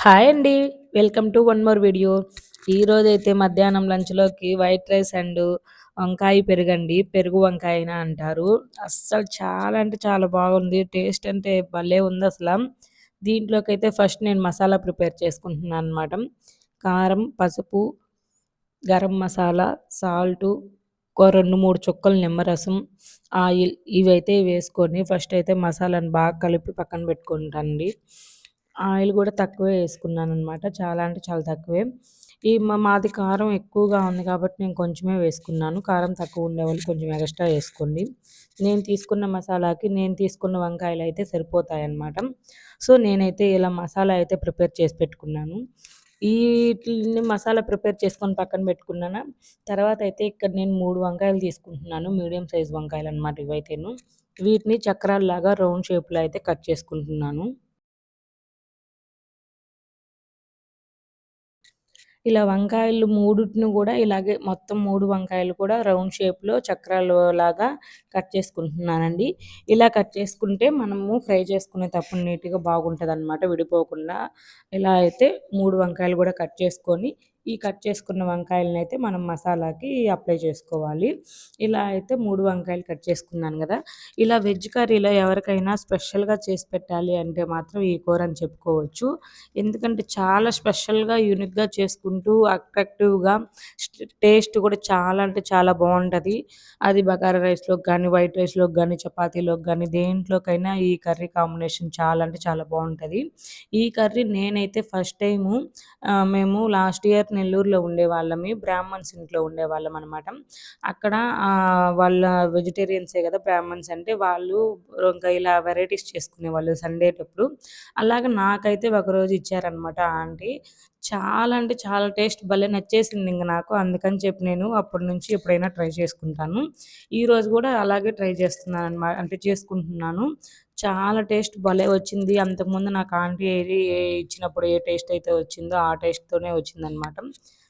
Hi అండి. Welcome to one more video. ఈరోజైతే మధ్యాహ్నం లంచ్‌లోకి వైట్ రైస్ అండ్ వంకాయ పెరుగండి. పెరుగు వంకాయన అంటారు. అస్సలు చాలా అంటే చాలా బాగుంది. టేస్ట్ అంటే భలే ఉంది ఉందసల. దీంట్లోకైతే ఫస్ట్ నేను మసాలా ప్రిపేర్ చేసుకుంటున్నాను అనమాట. కారం, పసుపు, గరం మసాలా, సాల్టు, ఒక 2, 3 చుక్కలు నిమ్మరసం, ఆయిల్ ఇవైతే వేసుకొని ఫస్ట్ అయితే మసాలాను బాగా కలిపి పక్కన పెట్టుకుంటానండి. ఆయిల్ కూడా తక్కువే వేసుకున్నాను అనమాట చాలా అంటే చాలా తక్కువే. ఈ మా మాది కారం ఎక్కువగా ఉంది కాబట్టి నేను కొంచెమే వేసుకున్నాను. కారం తక్కువ ఉండే వాళ్ళు కొంచెం ఎక్స్‌ట్రా వేసుకోండి. నేను తీసుకున్న మసాలాకి నేను తీసుకున్న వంకాయలు అయితే సరిపోతాయన్నమాట. సో, నేనైతే ఇలా మసాలా అయితే ప్రిపేర్ చేసి పెట్టుకున్నాను. వీటిని మసాలా ప్రిపేర్ చేసుకొని పక్కన పెట్టుకున్నాను తర్వాత అయితే ఇక్కడ నేను మూడు వంకాయలు తీసుకుంటున్నాను. మీడియం సైజ్ వంకాయలు అనమాట ఇవైతేను. వీటిని చక్రాల్లాగా రౌండ్ షేప్‌లో అయితే కట్ చేసుకుంటున్నాను. ఇలా వంకాయలు మూడుటిని కూడా ఇలాగే మొత్తం మూడు వంకాయలు కూడా రౌండ్ షేప్‌లో చక్రాలు లాగా కట్ చేసుకుంటున్నానండి. ఇలా కట్ చేసుకుంటే మనము ఫ్రై చేసుకునేటప్పుడు నీట్‌గా బాగుంటుంది అనమాట విడిపోకుండా. ఇలా అయితే మూడు వంకాయలు కూడా కట్ చేసుకొని ఈ కట్ చేసుకున్న వంకాయలనైతే మనం మసాలాకి అప్లై చేసుకోవాలి. ఇలా అయితే మూడు వంకాయలు కట్ చేసుకున్నాను కదా! ఇలా వెజ్ కర్రీలో ఎవరికైనా స్పెషల్‌గా చేసి పెట్టాలి అంటే మాత్రం ఈ కూర అని చెప్పుకోవచ్చు. ఎందుకంటే చాలా స్పెషల్‌గా, యూనిక్‌గా చేసుకుంటూ అట్రాక్టివ్‌గా టేస్ట్ కూడా చాలా అంటే చాలా బాగుంటుంది అది బగారా రైస్‌లోకి కానీ వైట్ రైస్‌లోకి కానీ చపాతీలోకి కానీ దేంట్లోకైనా ఈ కర్రీ కాంబినేషన్ చాలా అంటే చాలా బాగుంటుంది ఈ కర్రీ నేనైతే ఫస్ట్ టైము మేము లాస్ట్ ఇయర్ నెల్లూరులో ఉండేవాళ్ళమి. బ్రాహ్మణ్స్ ఇంట్లో ఉండేవాళ్ళం అనమాట. అక్కడ వాళ్ళ వెజిటేరియన్సే కదా! బ్రాహ్మణ్స్ అంటే వాళ్ళు ఇంకా ఇలా వెరైటీస్ చేసుకునేవాళ్ళు సండేటప్పుడు. అలాగా నాకైతే ఒకరోజు ఇచ్చారనమాట ఆంటీ. చాలా అంటే చాలా టేస్ట్ భలే నచ్చేసింది ఇంక నాకు. అందుకని చెప్పి నేను అప్పటి నుంచి ఎప్పుడైనా ట్రై చేసుకుంటాను. ఈరోజు కూడా అలాగే ట్రై చేస్తున్నాను అనమాట అంటే చేసుకుంటున్నాను. చాలా టేస్ట్ భలే వచ్చింది. అంతకుముందు నాకు ఆంటీ ఏది ఏ ఇచ్చినప్పుడు ఏ టేస్ట్ అయితే వచ్చిందో ఆ టేస్ట్‌తోనే వచ్చిందనమాట.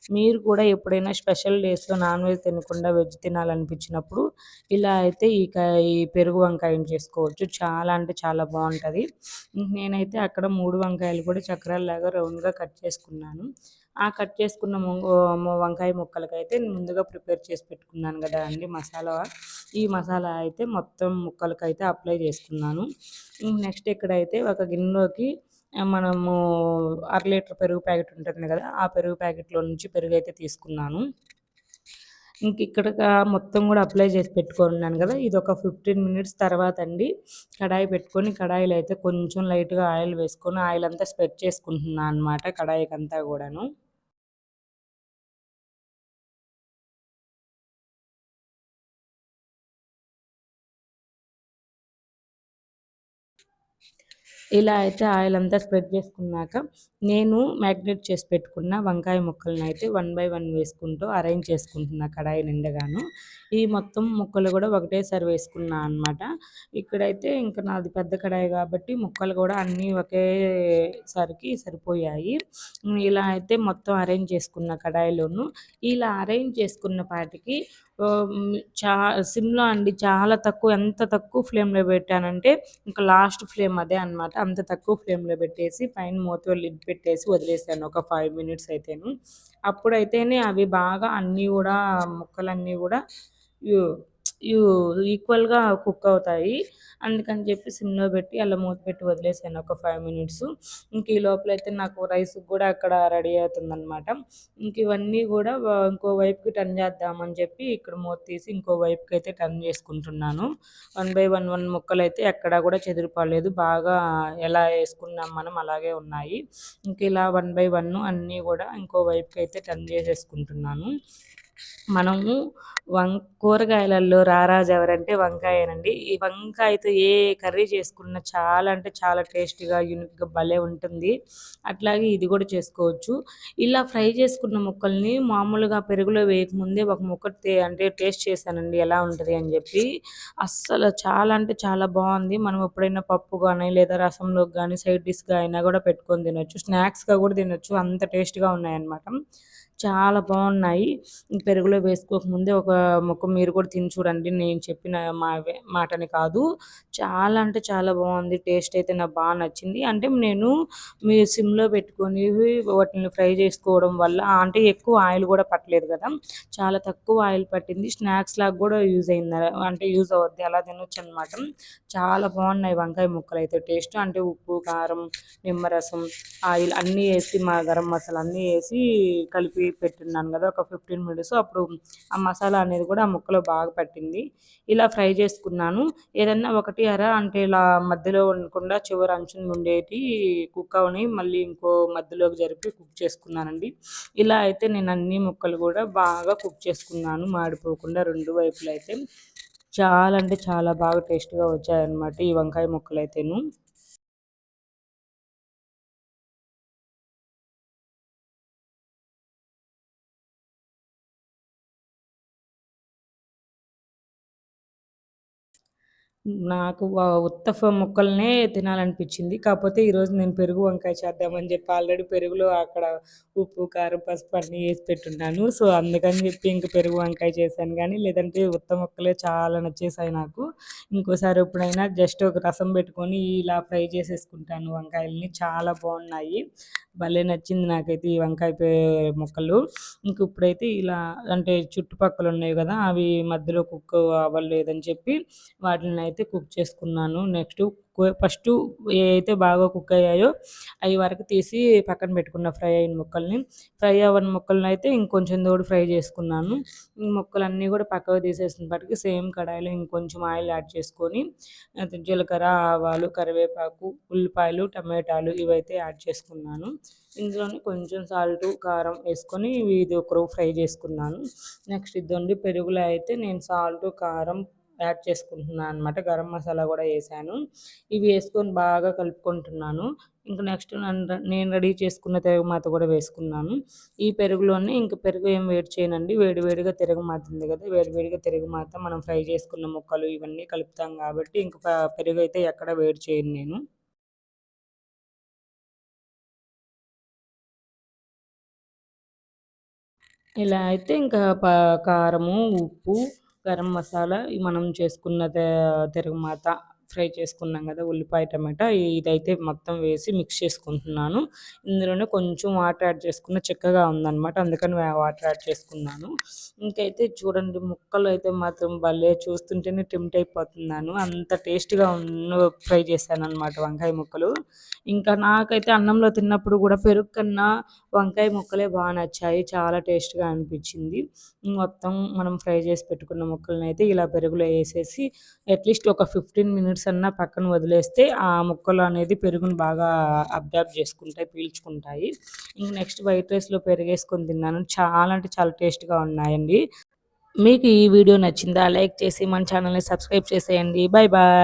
మీరు కూడా ఎప్పుడైనా స్పెషల్ డేస్‌లో నాన్ వెజ్ తినకుండా వెజ్ తినాలనిపించినప్పుడు ఇలా అయితే ఈ ఈ పెరుగు వంకాయని చేసుకోవచ్చు. చాలా అంటే చాలా బాగుంటుంది నేనైతే అక్కడ మూడు వంకాయలు కూడా చక్రాల్లాగా రౌండ్‌గా కట్ చేసుకున్నాను. ఆ కట్ చేసుకున్న వంకాయ ముక్కలకైతే ముందుగా ప్రిపేర్ చేసి పెట్టుకున్నాను కదా అండి మసాలా. ఈ మసాలా అయితే మొత్తం ముక్కలకైతే అప్లై చేసుకున్నాను. నెక్స్ట్ ఇక్కడైతే ఒక గిన్నెలోకి మనము అర లీటర్ పెరుగు ప్యాకెట్ ఉంటుంది కదా! ఆ పెరుగు ప్యాకెట్‌లో నుంచి పెరుగు అయితే తీసుకున్నాను. ఇంక ఇక్కడ మొత్తం కూడా అప్లై చేసి పెట్టుకున్నాను కదా! ఇది ఒక ఫిఫ్టీన్ మినిట్స్ తర్వాత అండి కడాయి పెట్టుకొని కడాయిలో అయితే కొంచెం లైట్‌గా ఆయిల్ వేసుకొని ఆయిల్ అంతా స్ప్రెడ్ చేసుకుంటున్నా అనమాట కడాయికంతా కూడాను. ఇలా అయితే ఆయిల్ అంతా స్ప్రెడ్ చేసుకున్నాక నేను మ్యాగ్నేట్ చేసి పెట్టుకున్న వంకాయ ముక్కలనైతే వన్ బై వన్ వేసుకుంటూ అరేంజ్ చేసుకుంటున్నా కడాయి నిండగాను. ఈ మొత్తం ముక్కలు కూడా ఒకటేసారి వేసుకున్నా అనమాట. ఇక్కడైతే ఇంకా నాది పెద్ద కడాయి కాబట్టి ముక్కలు కూడా అన్నీ ఒకేసారికి సరిపోయాయి. ఇలా అయితే మొత్తం అరేంజ్ చేసుకున్న కడాయిలోను ఇలా అరేంజ్ చేసుకున్న పాటికి చా సిమ్‌లో అండి చాలా తక్కువ ఎంత తక్కువ ఫ్లేమ్‌లో పెట్టానంటే ఇంకా లాస్ట్ ఫ్లేమ్ అదే అనమాట. అంత తక్కువ ఫ్లేమ్‌లో పెట్టేసి పైన మూత లిడ్ పెట్టేసి వదిలేసాను ఒక ఫైవ్ మినిట్స్ అయితేను. అప్పుడైతేనే అవి బాగా అన్నీ కూడా ముక్కలన్నీ కూడా ఈక్వల్‌గా కుక్ అవుతాయి. అందుకని చెప్పి సిమ్‌లో పెట్టి అలా మూత పెట్టి వదిలేసాను ఒక ఫైవ్ మినిట్స్. ఇంక ఈ లోపల అయితే నాకు రైస్‌కి కూడా అక్కడ రెడీ అవుతుందనమాట. ఇంక ఇవన్నీ కూడా ఇంకో వైపుకి టర్న్ చేద్దామని చెప్పి ఇక్కడ మూత తీసి ఇంకో వైపుకి అయితే టర్న్ చేసుకుంటున్నాను. వన్ బై వన్ వన్ ముక్కలైతే ఎక్కడా కూడా చెదిరిపోలేదు. బాగా ఎలా వేసుకున్నాం మనం అలాగే ఉన్నాయి. ఇంక ఇలా వన్ బై వన్ అన్నీ కూడా ఇంకో వైపుకి అయితే టర్న్ చేసేసుకుంటున్నాను. మనము వం కూరగాయలలో రారాజు ఎవరంటే వంకాయనండి ఈ వంకాయతో ఏ కర్రీ చేసుకున్నా చాలా అంటే చాలా టేస్టీగా, యూనిక్‌గా భలే ఉంటుంది. అట్లాగే ఇది కూడా చేసుకోవచ్చు. ఇలా ఫ్రై చేసుకున్న ముక్కల్ని మామూలుగా పెరుగులో వేయకముందే ఒక ముక్క అంటే టేస్ట్ చేశానండి ఎలా ఉంటది అని చెప్పి. అస్సలు చాలా అంటే చాలా బాగుంది మనం ఎప్పుడైనా పప్పు కానీ లేదా రసంలో కానీ సైడ్ డిష్‌గా అయినా కూడా పెట్టుకొని తినొచ్చు. స్నాక్స్‌గా కూడా తినొచ్చు. అంత టేస్ట్‌గా ఉన్నాయన్నమాట. చాలా బాగున్నాయి. పెరుగులో వేసుకోకముందే ఒక ముక్క మీరు కూడా తిని చూడండి. నేను చెప్పిన మా మాటని కాదు. చాలా అంటే చాలా బాగుంది. టేస్ట్ అయితే నాకు బాగా నచ్చింది. అంటే నేను మీ సిమ్లో పెట్టుకొని వాటిని ఫ్రై చేసుకోవడం వల్ల అంటే ఎక్కువ ఆయిల్ కూడా పట్టలేదు కదా. చాలా తక్కువ ఆయిల్ పట్టింది. స్నాక్స్ లాగా కూడా యూజ్ అయింది. అంటే యూజ్ అవుద్ది. అలా తినొచ్చు అనమాట చాలా బాగున్నాయి వంకాయ ముక్కలు అయితే. టేస్ట్ అంటే ఉప్పు కారం నిమ్మరసం ఆయిల్ అన్నీ వేసి మా గరం మసాలా అన్నీ వేసి కలిపి పెట్టున్నాను కదా ఒక ఫిఫ్టీన్ మినిట్స్ అప్పుడు ఆ మసాలా అనేది కూడా ఆ ముక్కలో బాగా పట్టింది. ఇలా ఫ్రై చేసుకున్నాను. ఏదన్నా ఒకటి అర అంటే ఇలా మధ్యలో ఉండకుండా చివరి అంచున ఉండేటి కుక్ అవని మళ్ళీ ఇంకో మధ్యలోకి జరిపి కుక్ చేసుకున్నానండి. ఇలా అయితే నేను అన్ని ముక్కలు కూడా బాగా కుక్ చేసుకున్నాను. మాడిపోకుండా రెండు వైపులు అయితే చాలా అంటే చాలా బాగా టేస్ట్గా వచ్చాయన్నమాట ఈ వంకాయ ముక్కలు అయితేను నాకు ఉత్తఫ ముక్కలనే తినాలనిపించింది. కాకపోతే ఈరోజు నేను పెరుగు వంకాయ చేద్దామని చెప్పి ఆల్రెడీ పెరుగులో అక్కడ ఉప్పు కారం పసుపు అన్నీ వేసి పెట్టున్నాను. సో అందుకని చెప్పి ఇంక పెరుగు వంకాయ చేశాను కానీ లేదంటే ఉత్త ముక్కలే చాలా నచ్చేసాయి నాకు. ఇంకోసారి ఎప్పుడైనా జస్ట్ ఒక రసం పెట్టుకొని ఇలా ఫ్రై చేసేసుకుంటాను. వంకాయలని చాలా బాగున్నాయి. భలే నచ్చింది నాకైతే ఈ వంకాయ ముక్కలు. ఇంక ఇప్పుడైతే ఇలా అంటే చుట్టుపక్కల ఉన్నాయి కదా అవి మధ్యలో కుక్క అవ్వలేదని చెప్పి వాటిని అయితే కుక్ చేసుకున్నాను. నెక్స్ట్ ఫస్ట్ ఏ అయితే బాగా కుక్ అయ్యాయో అవి వరకు తీసి పక్కన పెట్టుకున్న ఫ్రై అయిన ముక్కల్ని ఫ్రై అవ్వని ముక్కల్ని అయితే ఇంకొంచెం తోడు ఫ్రై చేసుకున్నాను. ముక్కలన్నీ కూడా పక్కకు తీసేసినప్పటికి సేమ్ కడాయిలో ఇంకొంచెం ఆయిల్ యాడ్ చేసుకొని జీలకర్ర ఆవాలు కరివేపాకు ఉల్లిపాయలు టమాటాలు ఇవైతే యాడ్ చేసుకున్నాను. ఇందులోనే కొంచెం సాల్ట్ కారం వేసుకొని ఇది ఒకరు ఫ్రై చేసుకున్నాను. నెక్స్ట్ ఇదండి పెరుగులో అయితే నేను సాల్ట్ కారం యాడ్ చేసుకుంటున్నాను అనమాట గరం మసాలా కూడా వేసాను. ఇవి వేసుకొని బాగా కలుపుకుంటున్నాను. ఇంకా నెక్స్ట్ నేను రెడీ చేసుకున్న తిరగమాత కూడా వేసుకున్నాను. ఈ పెరుగులోనే ఇంక పెరుగు ఏం వేడి చేయనండి. వేడివేడిగా తిరగమాత ఉంది కదా వేడివేడిగా తిరగమాత మనం ఫ్రై చేసుకున్న ముక్కలు ఇవన్నీ కలుపుతాం కాబట్టి ఇంక పెరుగు అయితే ఎక్కడ వేడి చేయను నేను. ఇలా అయితే ఇంకా ప కారము ఉప్పు గరం మసాలా మనం చేసుకున్న తిరగమాత ఫ్రై చేసుకున్నాం కదా ఉల్లిపాయ టమాటా. ఇదైతే మొత్తం వేసి మిక్స్ చేసుకుంటున్నాను. ఇందులోనే కొంచెం వాటర్ యాడ్ చేసుకున్న చిక్కగా ఉందన్నమాట. అందుకని వాటర్ యాడ్ చేసుకున్నాను. ఇంకైతే చూడండి ముక్కలు అయితే మాత్రం భలే చూస్తుంటేనే టెంప్ట్ అయిపోతున్నాను. అంత టేస్ట్గా ఉన్న ఫ్రై చేశాను అనమాట వంకాయ ముక్కలు. ఇంకా నాకైతే అన్నంలో తిన్నప్పుడు కూడా పెరుగు కన్నా వంకాయ ముక్కలే బాగా నచ్చాయి. చాలా టేస్ట్గా అనిపించింది. మొత్తం మనం ఫ్రై చేసి పెట్టుకున్న ముక్కలను అయితే ఇలా పెరుగులో వేసేసి అట్లీస్ట్ ఒక ఫిఫ్టీన్ మినిట్స్ మినిట్స్ అన్న పక్కన వదిలేస్తే ఆ ముక్కలు అనేది పెరుగును బాగా అబ్జార్బ్ చేసుకుంటాయి పీల్చుకుంటాయి. ఇంక నెక్స్ట్ వైట్ రైస్లో పెరిగేసుకొని తిన్నాను. చాలా అంటే చాలా టేస్ట్గా ఉన్నాయండి. మీకు ఈ వీడియో నచ్చిందా? లైక్ చేసి మన ఛానల్ని సబ్స్క్రైబ్ చేసేయండి. Bye bye